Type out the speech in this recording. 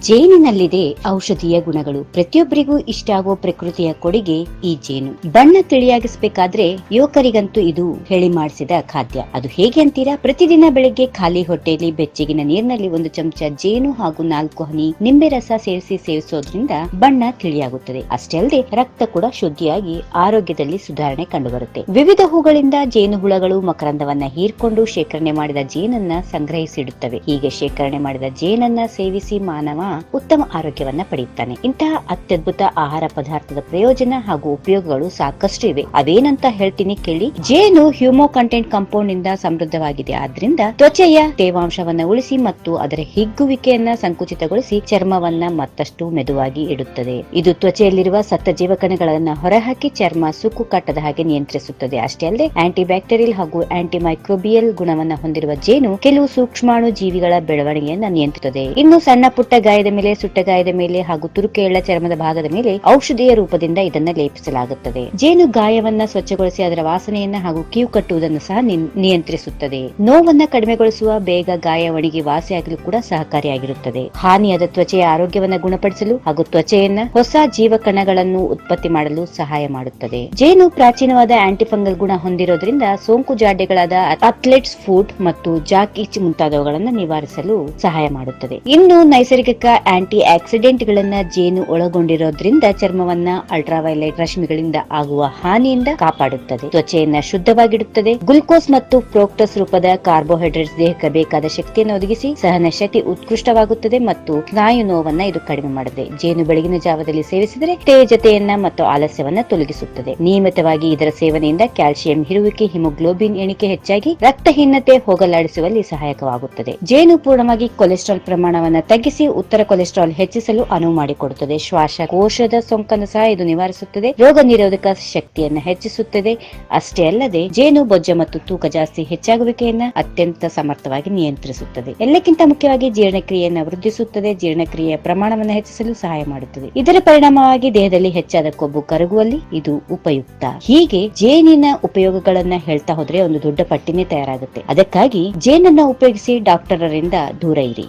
ಜೇನಿನಲ್ಲಿದೆ ಔಷಧೀಯ ಗುಣಗಳು. ಪ್ರತಿಯೊಬ್ಬರಿಗೂ ಇಷ್ಟ ಆಗುವ ಪ್ರಕೃತಿಯ ಕೊಡುಗೆ ಈ ಜೇನು. ಬಣ್ಣ ತಿಳಿಯಾಗಿಸಬೇಕಾದ್ರೆ ಯುವಕರಿಗಂತೂ ಇದು ಹೇಳಿ ಮಾಡಿಸಿದ ಖಾದ್ಯ. ಅದು ಹೇಗೆ ಅಂತೀರಾ? ಪ್ರತಿದಿನ ಬೆಳಿಗ್ಗೆ ಖಾಲಿ ಹೊಟ್ಟೆಯಲ್ಲಿ ಬೆಚ್ಚಗಿನ ನೀರಿನಲ್ಲಿ ಒಂದು ಚಮಚ ಜೇನು ಹಾಗೂ ನಾಲ್ಕು ಹನಿ ನಿಂಬೆ ರಸ ಸೇರಿಸಿ ಸೇವಿಸೋದ್ರಿಂದ ಬಣ್ಣ ತಿಳಿಯಾಗುತ್ತದೆ. ಅಷ್ಟೇ ಅಲ್ಲದೆ ರಕ್ತ ಕೂಡ ಶುದ್ಧಿಯಾಗಿ ಆರೋಗ್ಯದಲ್ಲಿ ಸುಧಾರಣೆ ಕಂಡುಬರುತ್ತೆ. ವಿವಿಧ ಹೂಗಳಿಂದ ಜೇನು ಹುಳಗಳು ಮಕರಂದವನ್ನ ಹೀರ್ಕೊಂಡು ಶೇಖರಣೆ ಮಾಡಿದ ಜೇನನ್ನ ಸಂಗ್ರಹಿಸಿಡುತ್ತವೆ. ಹೀಗೆ ಶೇಖರಣೆ ಮಾಡಿದ ಜೇನನ್ನ ಸೇವಿಸಿ ಮಾನವ ಉತ್ತಮ ಆರೋಗ್ಯವನ್ನ ಪಡೆಯುತ್ತಾನೆ. ಇಂತಹ ಅತ್ಯದ್ಭುತ ಆಹಾರ ಪದಾರ್ಥದ ಪ್ರಯೋಜನ ಹಾಗೂ ಉಪಯೋಗಗಳು ಸಾಕಷ್ಟು ಇವೆ. ಅವೇನಂತ ಹೇಳ್ತೀನಿ ಕೇಳಿ, ಜೇನು ಹ್ಯೂಮೋ ಕಂಟೆಂಟ್ ಕಾಂಪೌಂಡ್ನಿಂದ ಸಮೃದ್ಧವಾಗಿದೆ. ಆದ್ರಿಂದ ತ್ವಚೆಯ ತೇವಾಂಶವನ್ನ ಉಳಿಸಿ ಮತ್ತು ಅದರ ಹಿಗ್ಗುವಿಕೆಯನ್ನ ಸಂಕುಚಿತಗೊಳಿಸಿ ಚರ್ಮವನ್ನ ಮತ್ತಷ್ಟು ಮೆದುವಾಗಿ ಇಡುತ್ತದೆ. ಇದು ತ್ವಚೆಯಲ್ಲಿರುವ ಸತ್ತ ಜೀವಕಣಗಳನ್ನ ಹೊರಹಾಕಿ ಚರ್ಮ ಸುಕ್ಕು ಕಟ್ಟದ ಹಾಗೆ ನಿಯಂತ್ರಿಸುತ್ತದೆ. ಅಷ್ಟೇ ಅಲ್ಲದೆ ಆಂಟಿ ಬ್ಯಾಕ್ಟೀರಿಯಲ್ ಹಾಗೂ ಆಂಟಿ ಮೈಕ್ರೋಬಿಯಲ್ ಗುಣವನ್ನ ಹೊಂದಿರುವ ಜೇನು ಕೆಲವು ಸೂಕ್ಷ್ಮಾಣು ಜೀವಿಗಳ ಬೆಳವಣಿಗೆಯನ್ನ ನಿಯಂತ್ರಿಸುತ್ತದೆ. ಇನ್ನು ಸಣ್ಣ ಪುಟ್ಟ ಗಾಯದ ಮೇಲೆ, ಸುಟ್ಟ ಗಾಯದ ಮೇಲೆ ಹಾಗೂ ತುರುಕೆಯುಳ್ಳ ಚರ್ಮದ ಭಾಗದ ಮೇಲೆ ಔಷಧಿಯ ರೂಪದಿಂದ ಇದನ್ನ ಲೇಪಿಸಲಾಗುತ್ತದೆ. ಜೇನು ಗಾಯವನ್ನ ಸ್ವಚ್ಛಗೊಳಿಸಿ ಅದರ ವಾಸನೆಯನ್ನ ಹಾಗೂ ಕೀವು ಕಟ್ಟುವುದನ್ನು ಸಹ ನಿಯಂತ್ರಿಸುತ್ತದೆ. ನೋವನ್ನ ಕಡಿಮೆಗೊಳಿಸುವ ಬೇಗ ಗಾಯ ಒಣಗಿ ವಾಸಿಯಾಗಲು ಕೂಡ ಸಹಕಾರಿಯಾಗಿರುತ್ತದೆ. ಹಾನಿಯಾದ ತ್ವಚೆಯ ಆರೋಗ್ಯವನ್ನ ಗುಣಪಡಿಸಲು ಹಾಗೂ ತ್ವಚೆಯನ್ನ ಹೊಸ ಜೀವ ಕಣಗಳನ್ನು ಉತ್ಪತ್ತಿ ಮಾಡಲು ಸಹಾಯ ಮಾಡುತ್ತದೆ. ಜೇನು ಪ್ರಾಚೀನವಾದ ಆಂಟಿಫಂಗಲ್ ಗುಣ ಹೊಂದಿರೋದ್ರಿಂದ ಸೋಂಕು ಜಾಡ್ಯಗಳಾದ ಅಥ್ಲೆಟ್ಸ್ ಫುಡ್ ಮತ್ತು ಜಾಕ್ ಇಚ್ ಮುಂತಾದವುಗಳನ್ನು ನಿವಾರಿಸಲು ಸಹಾಯ ಮಾಡುತ್ತದೆ. ಇನ್ನು ನೈಸರ್ಗಿಕ ಆಂಟಿ ಆಕ್ಸಿಡೆಂಟ್ ಗಳನ್ನ ಜೇನು ಒಳಗೊಂಡಿರೋದ್ರಿಂದ ಚರ್ಮವನ್ನ ಅಲ್ಟ್ರಾವೈಲೆಟ್ ರಶ್ಮಿಗಳಿಂದ ಆಗುವ ಹಾನಿಯಿಂದ ಕಾಪಾಡುತ್ತದೆ. ತ್ವಚೆಯನ್ನ ಶುದ್ಧವಾಗಿಡುತ್ತದೆ. ಗ್ಲುಕೋಸ್ ಮತ್ತು ಪ್ರೋಕ್ಟಸ್ ರೂಪದ ಕಾರ್ಬೋಹೈಡ್ರೇಟ್ಸ್ ದೇಹಕ್ಕೆ ಬೇಕಾದ ಶಕ್ತಿಯನ್ನು ಒದಗಿಸಿ ಸಹನ ಶಕ್ತಿ ಉತ್ಕೃಷ್ಟವಾಗುತ್ತದೆ ಮತ್ತು ಸ್ನಾಯು ನೋವನ್ನ ಇದು ಕಡಿಮೆ ಮಾಡುತ್ತದೆ. ಜೇನು ಬೆಳಗಿನ ಜಾವದಲ್ಲಿ ಸೇವಿಸಿದರೆ ತೇಜತೆಯನ್ನ ಮತ್ತು ಆಲಸ್ಯವನ್ನ ತೊಲಗಿಸುತ್ತದೆ. ನಿಯಮಿತವಾಗಿ ಇದರ ಸೇವನೆಯಿಂದ ಕ್ಯಾಲ್ಸಿಯಂ ಹಿರುವಿಕೆ, ಹಿಮೋಗ್ಲೋಬಿನ್ ಎಣಿಕೆ ಹೆಚ್ಚಾಗಿ ರಕ್ತಹೀನತೆ ಹೋಗಲಾಡಿಸುವಲ್ಲಿ ಸಹಾಯಕವಾಗುತ್ತದೆ. ಜೇನು ಪೂರ್ಣವಾಗಿ ಕೊಲೆಸ್ಟ್ರಾಲ್ ಪ್ರಮಾಣವನ್ನು ತಗ್ಗಿಸಿ ಉತ್ತರ ಕೊಲೆಸ್ಟ್ರಾಲ್ ಹೆಚ್ಚಿಸಲು ಅನುವು ಮಾಡಿಕೊಡುತ್ತದೆ. ಶ್ವಾಸಕೋಶದ ಸೋಂಕನ್ನು ಸಹ ಇದು ನಿವಾರಿಸುತ್ತದೆ. ರೋಗ ನಿರೋಧಕ ಶಕ್ತಿಯನ್ನು ಹೆಚ್ಚಿಸುತ್ತದೆ. ಅಷ್ಟೇ ಅಲ್ಲದೆ, ಜೇನು, ಬೊಜ್ಜ ಮತ್ತು ತೂಕ ಜಾಸ್ತಿ ಹೆಚ್ಚಾಗುವಿಕೆಯನ್ನ ಅತ್ಯಂತ ಸಮರ್ಥವಾಗಿ ನಿಯಂತ್ರಿಸುತ್ತದೆ. ಎಲ್ಲಕ್ಕಿಂತ ಮುಖ್ಯವಾಗಿ ಜೀರ್ಣಕ್ರಿಯೆಯನ್ನು ವೃದ್ಧಿಸುತ್ತದೆ. ಜೀರ್ಣಕ್ರಿಯೆಯ ಪ್ರಮಾಣವನ್ನು ಹೆಚ್ಚಿಸಲು ಸಹಾಯ ಮಾಡುತ್ತದೆ. ಇದರ ಪರಿಣಾಮವಾಗಿ ದೇಹದಲ್ಲಿ ಹೆಚ್ಚಾದ ಕೊಬ್ಬು ಕರಗುವಲ್ಲಿ ಇದು ಉಪಯುಕ್ತ. ಹೀಗೆ ಜೇನಿನ ಉಪಯೋಗಗಳನ್ನ ಹೇಳ್ತಾ ಹೋದ್ರೆ ಒಂದು ದೊಡ್ಡ ಪಟ್ಟಿನೇ ತಯಾರಾಗುತ್ತೆ. ಅದಕ್ಕಾಗಿ ಜೇನನ್ನ ಉಪಯೋಗಿಸಿ ಡಾಕ್ಟರರಿಂದ ದೂರ ಇರಿ.